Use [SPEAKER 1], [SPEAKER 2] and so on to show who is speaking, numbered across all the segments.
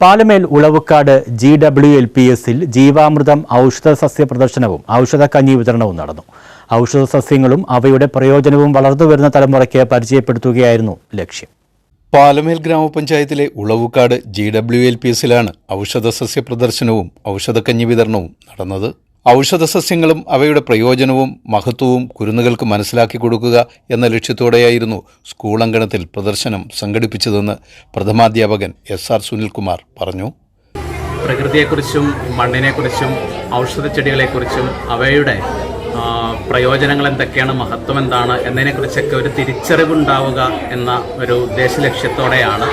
[SPEAKER 1] Palamel Ulavukkad G W L P എസിൽ ജീവാമൃതം ഔഷധ സസ്യ പ്രദർശനവും ഔഷധ കഞ്ഞി വിതരണവും നടന്നു. ഔഷധ സസ്യങ്ങളും അവയുടെ പ്രയോജനവും വളർന്നു വരുന്ന തലമുറയ്ക്ക് പരിചയപ്പെടുത്തുകയായിരുന്നു ലക്ഷ്യം.
[SPEAKER 2] പാലമേൽ ഗ്രാമപഞ്ചായത്തിലെ Ulavukkad G W L P എസിലാണ് ഔഷധ സസ്യ പ്രദർശനവും ഔഷധക്കഞ്ഞി വിതരണവും നടന്നത്. ഔഷധസസ്യങ്ങളും അവയുടെ പ്രയോജനവും മഹത്വവും കുരുന്നുകൾക്ക് മനസ്സിലാക്കി കൊടുക്കുക എന്ന ലക്ഷ്യത്തോടെയായിരുന്നു സ്കൂൾ അങ്കണത്തിൽ പ്രദർശനം സംഘടിപ്പിച്ചതെന്ന് പ്രഥമാധ്യാപകൻ എസ് ആർ സുനിൽകുമാർ പറഞ്ഞു.
[SPEAKER 3] പ്രകൃതിയെക്കുറിച്ചും മണ്ണിനെക്കുറിച്ചും ഔഷധച്ചെടികളെക്കുറിച്ചും അവയുടെ പ്രയോജനങ്ങൾ എന്തൊക്കെയാണ് മഹത്വം എന്താണ് എന്നതിനെക്കുറിച്ചൊക്കെ ഒരു തിരിച്ചറിവുണ്ടാവുക എന്ന ഒരു ഉദ്ദേശ ലക്ഷ്യത്തോടെയാണ്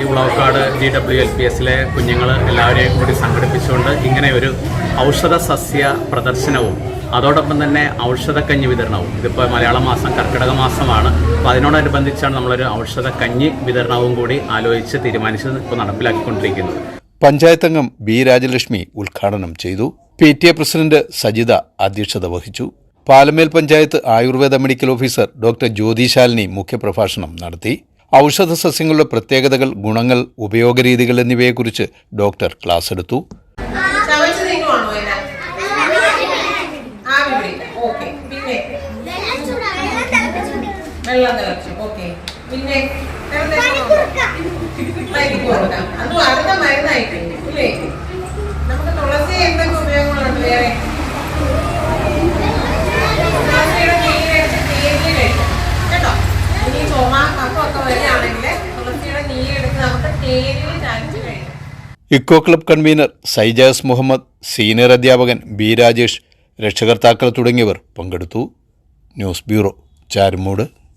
[SPEAKER 3] ഈ Ulavakkad G W L P എസിലെ കുഞ്ഞുങ്ങൾ എല്ലാവരെയും കൂടി സംഘടിപ്പിച്ചുകൊണ്ട് ഇങ്ങനെ ഒരു ഔഷധ സസ്യ പ്രദർശനവും അതോടൊപ്പം തന്നെ ഔഷധക്കഞ്ഞി വിതരണവും. ഇതിപ്പോൾ മലയാള മാസം കർക്കിടക മാസമാണ്. അപ്പോൾ അതിനോടനുബന്ധിച്ചാണ് നമ്മളൊരു ഔഷധക്കഞ്ഞി വിതരണവും കൂടി ആലോചിച്ച് തീരുമാനിച്ച് ഇപ്പോൾ നടപ്പിലാക്കിക്കൊണ്ടിരിക്കുന്നത്
[SPEAKER 2] പഞ്ചായത്ത് അംഗം ബി രാജലക്ഷ്മി ഉദ്ഘാടനം ചെയ്തു. P T A president Sajitha അധ്യക്ഷത വഹിച്ചു. Palamel panchayat ayurveda medical officer doctor Jyothishalini മുഖ്യപ്രഭാഷണം നടത്തി. ഔഷധ സസ്യങ്ങളുടെ പ്രത്യേകതകൾ ഗുണങ്ങൾ ഉപയോഗരീതികൾ എന്നിവയെക്കുറിച്ച് ഡോക്ടർ ക്ലാസ് എടുത്തു.
[SPEAKER 4] പിന്നെ
[SPEAKER 2] eco club convener Saijas Muhammad senior അധ്യാപകൻ ബി രാജേഷ് രക്ഷകർത്താക്കൾ തുടങ്ങിയവർ പങ്കെടുത്തു. News bureau Charummoodu.